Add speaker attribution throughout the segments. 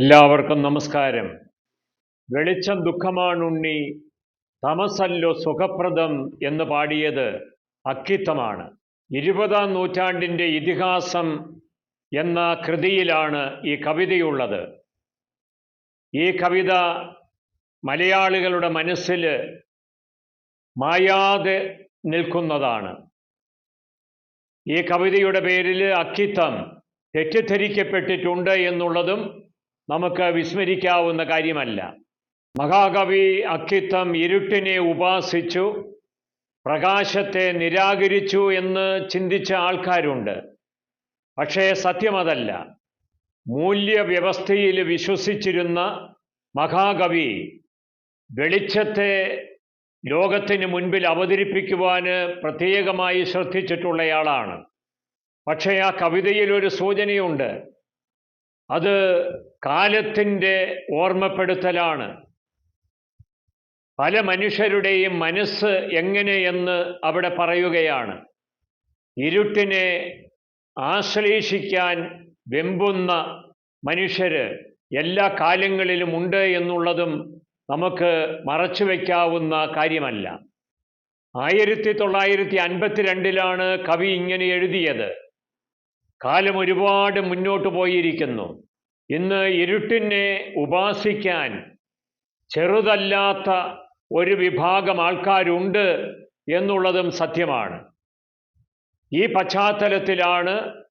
Speaker 1: എല്ലാവർക്കും നമസ്കാരം. വെളിച്ചം ദുഃഖമാണുണ്ണി തമസല്ലോ സുഖപ്രദം എന്ന് പാടിയത് അക്കിത്തമാണ്. ഇരുപതാം നൂറ്റാണ്ടിന്റെ ഇതിഹാസം എന്ന കൃതിയിലാണ് ഈ കവിതയുള്ളത്. ഈ കവിത മലയാളികളുടെ മനസ്സിൽ മായാതെ നിൽക്കുന്നതാണ്. ഈ കവിതയുടെ പേരിൽ അക്കിത്തം തെറ്റിദ്ധരിക്കപ്പെട്ടിട്ടുണ്ട് എന്നുള്ളതും നമുക്ക് വിസ്മരിക്കാവുന്ന കാര്യമല്ല. മഹാകവി അക്കിത്തം ഇരുട്ടിനെ ഉപാസിച്ചു പ്രകാശത്തെ നിരാകരിച്ചു എന്ന് ചിന്തിച്ച ആൾക്കാരുണ്ട്. പക്ഷേ സത്യമതല്ല. മൂല്യവ്യവസ്ഥയിൽ വിശ്വസിച്ചിരുന്ന മഹാകവി വെളിച്ചത്തെ ലോകത്തിന് മുൻപിൽ അവതരിപ്പിക്കുവാൻ പ്രത്യേകമായി ശ്രദ്ധിച്ചിട്ടുള്ളയാളാണ്. പക്ഷേ ആ കവിതയിൽ ഒരു സൂചനയുണ്ട്. അത് കാലത്തിന്റെ ഓർമ്മപ്പെടുത്തലാണ്. പല മനുഷ്യരുടെയും മനസ്സ് എങ്ങനെയെന്ന് അവിടെ പറയുകയാണ്. ഇരുട്ടിനെ ആശ്ലേഷിക്കാൻ വെമ്പുന്ന മനുഷ്യര് എല്ലാ കാലങ്ങളിലും ഉണ്ട് എന്നുള്ളതും നമുക്ക് മറച്ചു വയ്ക്കാവുന്ന കാര്യമല്ല. ആയിരത്തി തൊള്ളായിരത്തി അൻപത്തിരണ്ടിലാണ് കവി ഇങ്ങനെ എഴുതിയത്. കാലം ഒരുപാട് മുന്നോട്ട് പോയിരിക്കുന്നു. ഇന്ന് ഇരുട്ടിനെ ഉപാസിക്കാൻ ചെറുതല്ലാത്ത ഒരു വിഭാഗം ആൾക്കാരുണ്ട് എന്നുള്ളതും സത്യമാണ്. ഈ പശ്ചാത്തലത്തിലാണ്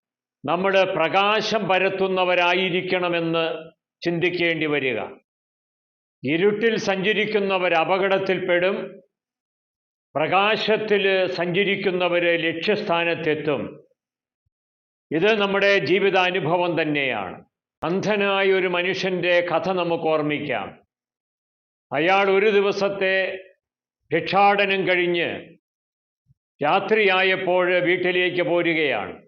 Speaker 1: നമ്മൾ പ്രകാശം പരത്തുന്നവരായിരിക്കണമെന്ന് ചിന്തിക്കേണ്ടി വരിക. ഇരുട്ടിൽ സഞ്ചരിക്കുന്നവർ അപകടത്തിൽപ്പെടും. പ്രകാശത്തിൽ സഞ്ചരിക്കുന്നവർ ലക്ഷ്യസ്ഥാനത്തെത്തും. ഇത് നമ്മുടെ ജീവിതാനുഭവം തന്നെയാണ്. അന്ധനായ ഒരു മനുഷ്യന്റെ കഥ നമുക്ക് ഓർമ്മിക്കാം. അയാൾ ഒരു ദിവസത്തെ ഭിക്ഷാടനം കഴിഞ്ഞ് രാത്രിയായപ്പോൾ വീട്ടിലേക്ക് പോരുകയാണ്.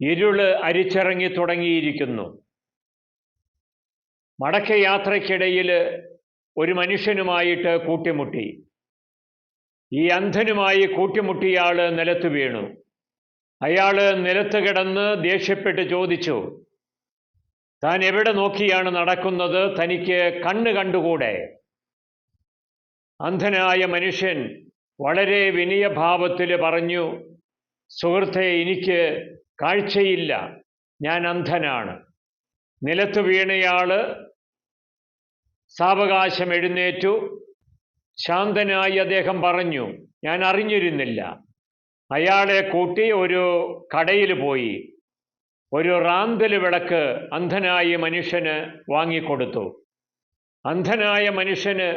Speaker 1: ഇരുൾ അരിച്ചിറങ്ങി തുടങ്ങിയിരിക്കുന്നു. മടക്കയാത്രയ്ക്കിടയിൽ ഒരു മനുഷ്യനുമായിട്ട് കൂട്ടിമുട്ടി. ഈ അന്ധനുമായി കൂട്ടിമുട്ടിയാൾ നിലത്ത് വീണു. അയാൾ നിലത്ത് കിടന്ന് ദേഷ്യപ്പെട്ട് ചോദിച്ചു താൻ എവിടെ നോക്കിയാണ് നടക്കുന്നത്? തനിക്ക് കണ്ണ് കണ്ടുകൂടെ? അന്ധനായ മനുഷ്യൻ വളരെ വിനയഭാവത്തിൽ പറഞ്ഞു സുഹൃത്തെ എനിക്ക് കാഴ്ചയില്ല. ഞാൻ അന്ധനാണ്. നിലത്ത് വീണയാൾ സാവകാശം എഴുന്നേറ്റു. ശാന്തനായി അദ്ദേഹം പറഞ്ഞു ഞാൻ അറിഞ്ഞിരുന്നില്ല. അയാളെ കൂട്ടി ഒരു കടയിൽ പോയി. ഒരു റാന്തൽ വിളക്ക് അന്ധനായ മനുഷ്യന് വാങ്ങിക്കൊടുത്തു. അന്ധനായ മനുഷ്യന്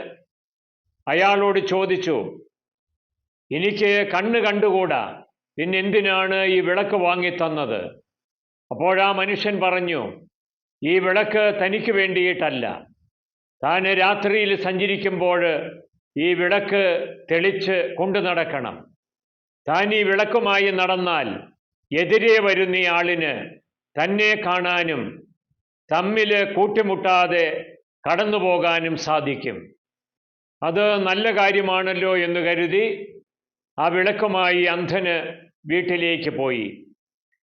Speaker 1: അയാളോട് ചോദിച്ചു എനിക്ക് കണ്ണ് കണ്ടുകൂടാ? പിന്നെന്തിനാണ് ഈ വിളക്ക് വാങ്ങിത്തന്നത്? അപ്പോഴാ മനുഷ്യൻ പറഞ്ഞു ഈ വിളക്ക് തനിക്ക് വേണ്ടിയിട്ടല്ല. താൻ രാത്രിയിൽ സഞ്ചരിക്കുമ്പോൾ ഈ വിളക്ക് തെളിച്ച് കൊണ്ടു നടക്കണം താൻ ഈ വിളക്കുമായി നടന്നാൽ എതിരെ വരുന്ന ആളിന് തന്നെ കാണാനും തമ്മിൽ കൂട്ടിമുട്ടാതെ കടന്നു പോകാനും സാധിക്കും. അത് നല്ല കാര്യമാണല്ലോ എന്ന് കരുതി ആ വിളക്കുമായി അന്ധന് വീട്ടിലേക്ക് പോയി.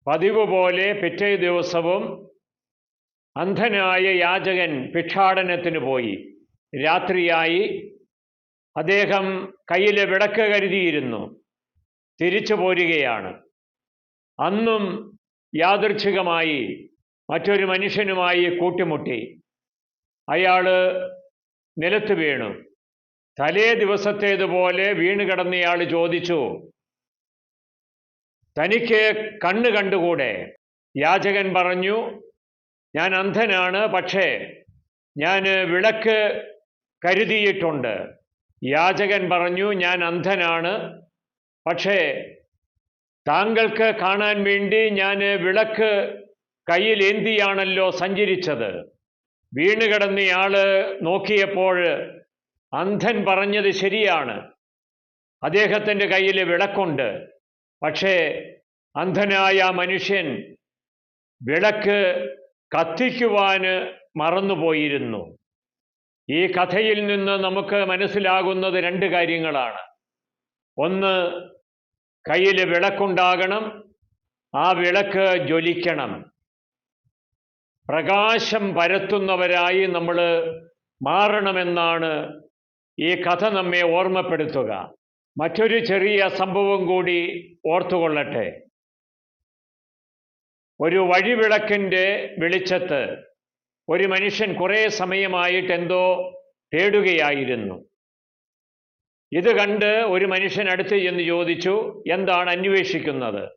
Speaker 1: പതിവ് പോലെ പിറ്റേ ദിവസവും അന്ധനായ യാചകൻ ഭിക്ഷാടനത്തിന് പോയി. രാത്രിയായി അദ്ദേഹം കയ്യിലെ വിളക്ക് കരുതിയിരുന്നു. തിരിച്ചു പോരുകയാണ്. അന്നും യാദൃച്ഛികമായി മറ്റൊരു മനുഷ്യനുമായി കൂട്ടിമുട്ടി. അയാൾ നിലത്ത് വീണു. തലേ ദിവസത്തേതുപോലെ വീണ് കിടന്നയാൾ ചോദിച്ചു തനിക്ക് കണ്ണ് കണ്ടുകൂടെ? യാചകൻ പറഞ്ഞു ഞാൻ അന്ധനാണ് പക്ഷേ ഞാൻ വിളക്ക് കരുതിയിട്ടുണ്ട്. യാചകൻ പറഞ്ഞു ഞാൻ അന്ധനാണ് പക്ഷേ താങ്കൾക്ക് കാണാൻ വേണ്ടി ഞാൻ വിളക്ക് കയ്യിൽ ഏന്തിയാണല്ലോ സഞ്ചരിച്ചത്? വീണ് കിടന്നയാൾ നോക്കിയപ്പോൾ അന്ധൻ പറഞ്ഞത് ശരിയാണ്. അദ്ദേഹത്തിന്റെ കയ്യിൽ വിളക്കുണ്ട്. പക്ഷേ അന്ധനായ മനുഷ്യൻ വിളക്ക് കത്തിക്കുവാൻ മറന്നുപോയിരുന്നു. ഈ കഥയിൽ നിന്ന് നമുക്ക് മനസ്സിലാകുന്നത് രണ്ട് കാര്യങ്ങളാണ്. ഒന്ന് കയ്യിൽ വിളക്കുണ്ടാകണം ആ വിളക്ക് ജ്വലിക്കണം. പ്രകാശം പരത്തുന്നവരായി നമ്മൾ മാറണമെന്നാണ് ഈ കഥ നമ്മെ ഓർമ്മപ്പെടുത്തുക. മറ്റൊരു ചെറിയ സംഭവം കൂടി ഓർത്തുകൊള്ളട്ടെ. ഒരു വഴിവിളക്കിന്റെ വെളിച്ചത്ത് ഒരു മനുഷ്യൻ കുറേ സമയമായിട്ട് എന്തോ തേടുകയായിരുന്നു. ഇത് കണ്ട് ഒരു മനുഷ്യൻ അടുത്ത് ചെന്ന് ചോദിച്ചു എന്താണ് അന്വേഷിക്കുന്നത്?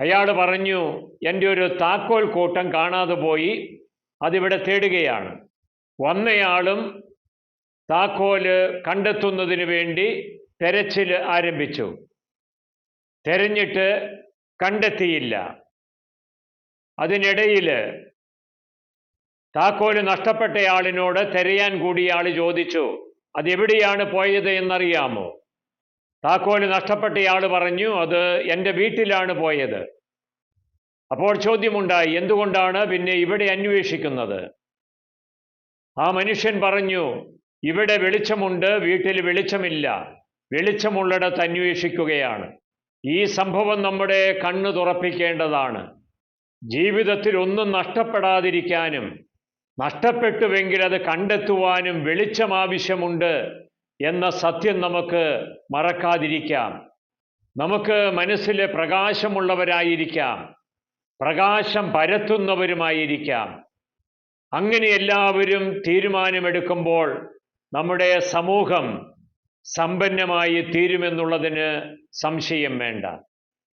Speaker 1: അയാൾ പറഞ്ഞു എന്റെ ഒരു താക്കോൽ കൂട്ടം കാണാതെ പോയി അതിവിടെ തേടുകയാണ്. വന്നയാളും താക്കോൽ കണ്ടെത്തുന്നതിന് വേണ്ടി തെരച്ചിൽ ആരംഭിച്ചു. തെരഞ്ഞിട്ട് കണ്ടെത്തിയില്ല. അതിനിടയിൽ താക്കോൽ നഷ്ടപ്പെട്ടയാളിനോട് തിരയാൻ കൂടിയ ആൾ ചോദിച്ചു അതെവിടെയാണ് പോയത് എന്നറിയാമോ? താക്കോൽ നഷ്ടപ്പെട്ടയാൾ പറഞ്ഞു അത് എന്റെ വീട്ടിലാണ് പോയത്. അപ്പോൾ ചോദ്യമുണ്ടായി എന്തുകൊണ്ടാണ് പിന്നെ ഇവിടെ അന്വേഷിക്കുന്നത്? ആ മനുഷ്യൻ പറഞ്ഞു ഇവിടെ വെളിച്ചമുണ്ട് വീട്ടിൽ വെളിച്ചമില്ല. വെളിച്ചമുള്ളിടത്ത് അന്വേഷിക്കുകയാണ്. ഈ സംഭവം നമ്മുടെ കണ്ണു തുറപ്പിക്കേണ്ടതാണ്. ജീവിതത്തിൽ ഒന്നും നഷ്ടപ്പെടാതിരിക്കാനും നഷ്ടപ്പെട്ടുവെങ്കിൽ അത് കണ്ടെത്തുവാനും വെളിച്ചം ആവശ്യമുണ്ട് എന്ന സത്യം നമുക്ക് മറക്കാതിരിക്കാം. നമുക്ക് മനസ്സിൽ പ്രകാശമുള്ളവരായിരിക്കാം. പ്രകാശം പരത്തുന്നവരുമായിരിക്കാം. അങ്ങനെ എല്ലാവരും തീരുമാനമെടുക്കുമ്പോൾ നമ്മുടെ സമൂഹം സമ്പന്നമായി തീരുമെന്നുള്ളതിന് സംശയം വേണ്ട.